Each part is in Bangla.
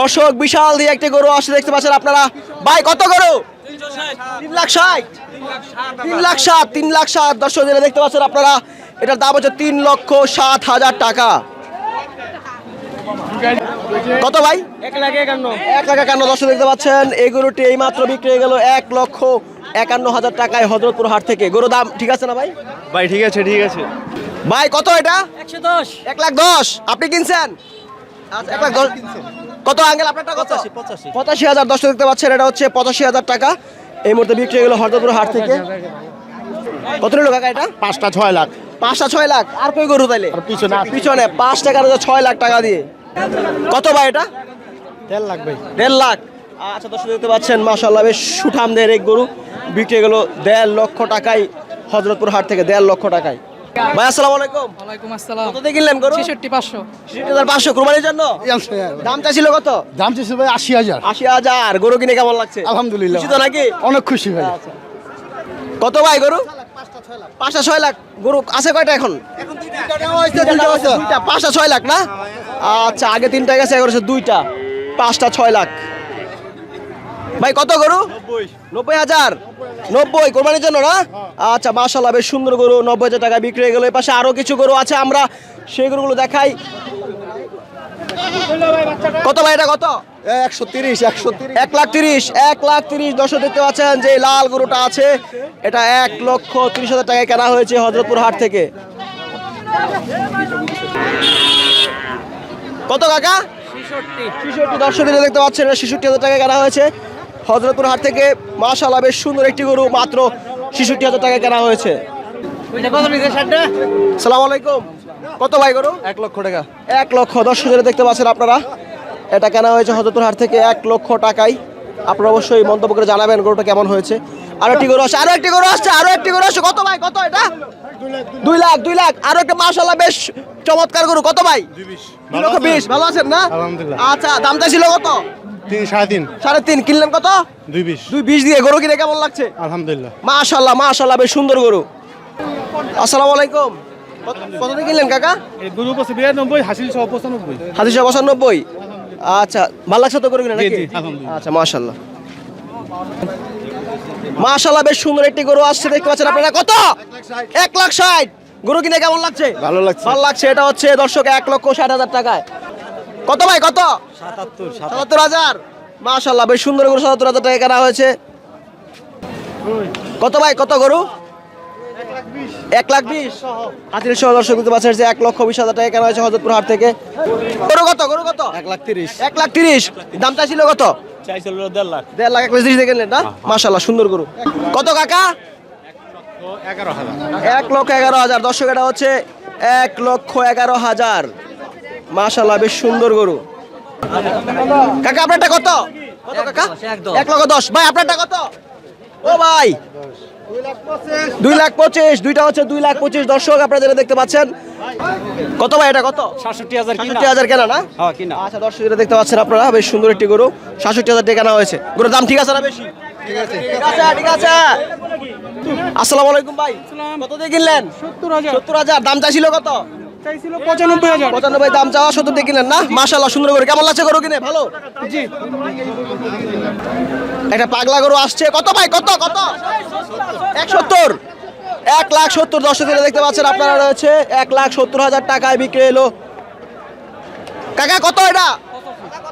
দর্শক বিশাল দিয়ে একটি গরু আসছে দেখতে পাচ্ছেন আপনারা। ভাই কত গরু? তিন লাখ ষাট। তিন লাখ ষাট তিন লাখ ষাট। দর্শক যেটা দেখতে পাচ্ছেন আপনারা এটার দাম হচ্ছে তিন লক্ষ সাত হাজার টাকা। কত ভাই? এক লাখ একান্ন। এক লাখ একান্ন। দর্শক দেখতে পাচ্ছেন এই গরুটি এই মাত্র বিক্রি হয়ে গেল এক লক্ষ একান্ন হাজার টাকায় হজরতপুর হাট থেকে। গরু দাম ঠিক আছে না ভাই? ভাই ঠিক আছে ঠিক আছে। ভাই কত এটা? একশো দশ। এক লাখ দশ। আপনি কিনছেন? আচ্ছা, এক লাখ দশ। কত আঙ্গেল আপনারটা কত? পঁচাশি, হাজার দশ দেখতে পাচ্ছেন এটা হচ্ছে পঁচাশি হাজার টাকা। এই মুহূর্তে বিক্রি হয়ে গেল হরদপুর হাট থেকে। কত নিল কাকা এটা? পাঁচটা ছয় লাখ। পাঁচটা ছয় লাখ। আর কই গরু তাইলে? পিছনে পিছনে পাঁচ টাকার ছয় লাখ টাকা দিয়ে। কত ভাই এটা? দেড় লাখ ভাই। দেড় লাখ। আচ্ছা দর্শক দেখতে পাচ্ছেন মাশাল্লাহ বেশ সুঠামদের এক গরু। বিক্রি হয়ে গেল দেড় লক্ষ টাকায় হজরতপুর হাট থেকে দেড় লক্ষ টাকায়। ভাই আসসালামু আলাইকুম। ওয়ালাইকুম আসসালাম। কত দিয়ে কিনলেন গরু? ছেষট্টি পাঁচশো। ছেষট্টি হাজার পাঁচশো কুরবানির জন্য? দাম চাইছিল কত? দাম চেয়েছে ভাই আশি হাজার। গরু কিনে কেমন লাগছে? আলহামদুলিল্লাহ। খুশি তো নাকি? অনেক খুশি ভাই। কত ভাই গরু? পাঁচটা ছয় লাখ। গরু আছে কয়টা এখন? পাঁচটা ছয় লাখ না? আচ্ছা আগে তিনটা গেছে এখন দুইটা। পাঁচটা ছয় লাখ। ভাই কত গরু? নব্বই। হাজার? নব্বই কোরবানির জন্য না? আচ্ছা মাশাল্লাহ বেশ সুন্দর গরু নব্বই হাজার টাকা বিক্রি হয়ে গেল। এই পাশে আরও কিছু গরু আছে আমরা সেই গরুগুলো দেখাই। কত ভাই এটা কত? একশো তিরিশ একশো এক লাখ তিরিশ এক লাখ তিরিশ। দর্শক দেখতে পাচ্ছেন যে লাল গরুটা আছে। এটা এক লক্ষ তিরিশ হাজার টাকায় কেনা হয়েছে হজরতপুর হাট থেকে। কত কাকা? শিশুটি দর্শক দেখতে পাচ্ছেন এটা শিশুটি হাজার টাকায় কেনা হয়েছে। হজরতপুর হাট থেকে মাশাল্লাহ বেশ সুন্দর একটি গরু মাত্র শিশুটি হাজার টাকায় কেনা হয়েছে। সালাম আলাইকুম। কত ভাই গরু? এক লক্ষ টাকা। এক লক্ষ। দশ হাজারে দেখতে পাচ্ছেন আপনারা। এটা কেনা হয়েছে হজরতুর হাট থেকে এক লক্ষ টাকায়। আপনারা অবশ্যই মন্তব্য করে জানাবেন গরুটা কেমন হয়েছে। আরও একটি গরু আসছে আরও একটি গরু আসছে আরও একটি গরু আসছে। কত ভাই? কত এটা? দুই লাখ দুই লাখ। আরও একটা মাসাল্লাহ বেশ চমৎকার গরু। কত ভাই? দুই লক্ষ বিশ। ভালো আছেন না? আচ্ছা দামটা ছিল কত? তিন সাড়ে তিন। সাড়ে তিন। কিনলেন কত? দুই বিশ। দুই বিশ দিয়ে গরু কিনে কেমন লাগছে? আলহামদুলিল্লাহ। মাশাল্লাহ মাশাল্লাহ বেশ সুন্দর গরু। আসসালামু আলাইকুম। কত- কত দিয়ে কিনলেন কাকা? গরু বসে বিরানব্বই হাসিল সহ পঁচানব্বই। হাতিশো পঁচানব্বই? আচ্ছা ভালো লাগছে তো করে কিনা নাকি? আচ্ছা মাশাল্লাহ মাশাল্লাহ বেশ সুন্দর একটি গরু আসছে দেখতে পাচ্ছেন আপনারা। কত? এক লাখ ষাট। গরু কিনে কেমন লাগছে? ভালো লাগছে। ভালো লাগছে। এটা হচ্ছে দর্শক এক লক্ষ ষাট হাজার টাকায়। কত ভাই কত? সাতাত্তর সাতাত্তর। হাজার। মাশাল্লাহ বেশ সুন্দর গরু সাতাত্তর হাজার টাকা কেনা হয়েছে। কত ভাই কত গরু? এক লাখ বিশ। হাতির সহ দর্শক দেখতে পাচ্ছেন যে এক লক্ষ বিশ হাজার টাকা কেনা হয়েছে হজরতপুর হাট থেকে। গরু কত গরু কত? এক লাখ তিরিশ। এক লাখ তিরিশ। দাম চাইছিল কত? চাইছিল দেড় লাখ। দেড় লাখ এক লাখ তিরিশ দেখলেন না? মাশাল্লাহ সুন্দর গরু। কত কাকা? এগারো এক লক্ষ এগারো হাজার। দর্শক এটা হচ্ছে এক লক্ষ এগারো হাজার। মাশাল্লাহ বেশ সুন্দর গরু। কাকা আপনারটা কত? কত কাকা? এক লক্ষ দশ। ভাই আপনারটা কত? ও ভাই। দুই লাখ পঁচিশ দুইটা হচ্ছে দুই লাখ পঁচিশ দর্শক আপনারা যেটা দেখতে পাচ্ছেন। কত ভাই এটা কত? সাতষট্টি হাজার সাতষট্টি হাজার কেনা না? হ্যাঁ কিনা। আচ্ছা দর্শক যেটা দেখতে পাচ্ছেন আপনারা বেশ সুন্দর একটি গরু। সাতষট্টি হাজার টাকা কেনা হয়েছে। গরুর দাম ঠিক আছে না বেশি? ঠিক আছে ঠিক আছে। আসসালামু আলাইকুম ভাই। কত দিয়ে কিনলেন? সত্তর হাজার। সত্তর হাজার। দাম চাইছিল কত? চাইছিল পঁচানব্বই হাজার। পঁচানব্বই দাম চাওয়া সত্তর দিয়ে কিনলেন না? মাশাল্লাহ সুন্দর গরু। কেমন লাগছে গরু কিনে? ভালো? জি। একটা পাগলা গরু আসছে। কত ভাই? কত? কত? এক সত্তর এক লাখ সত্তর। দশ দিনে দেখতে পাচ্ছেন আপনারা রয়েছে এক লাখ সত্তর হাজার টাকায় বিক্রি এলো কাকা কত এটা?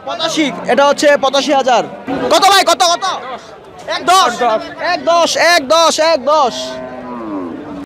পঁচাশি। এটা হচ্ছে পঁচাশি হাজার। কত ভাই? কত কত? এক দশ। এক দশ এক দশ এক দশ।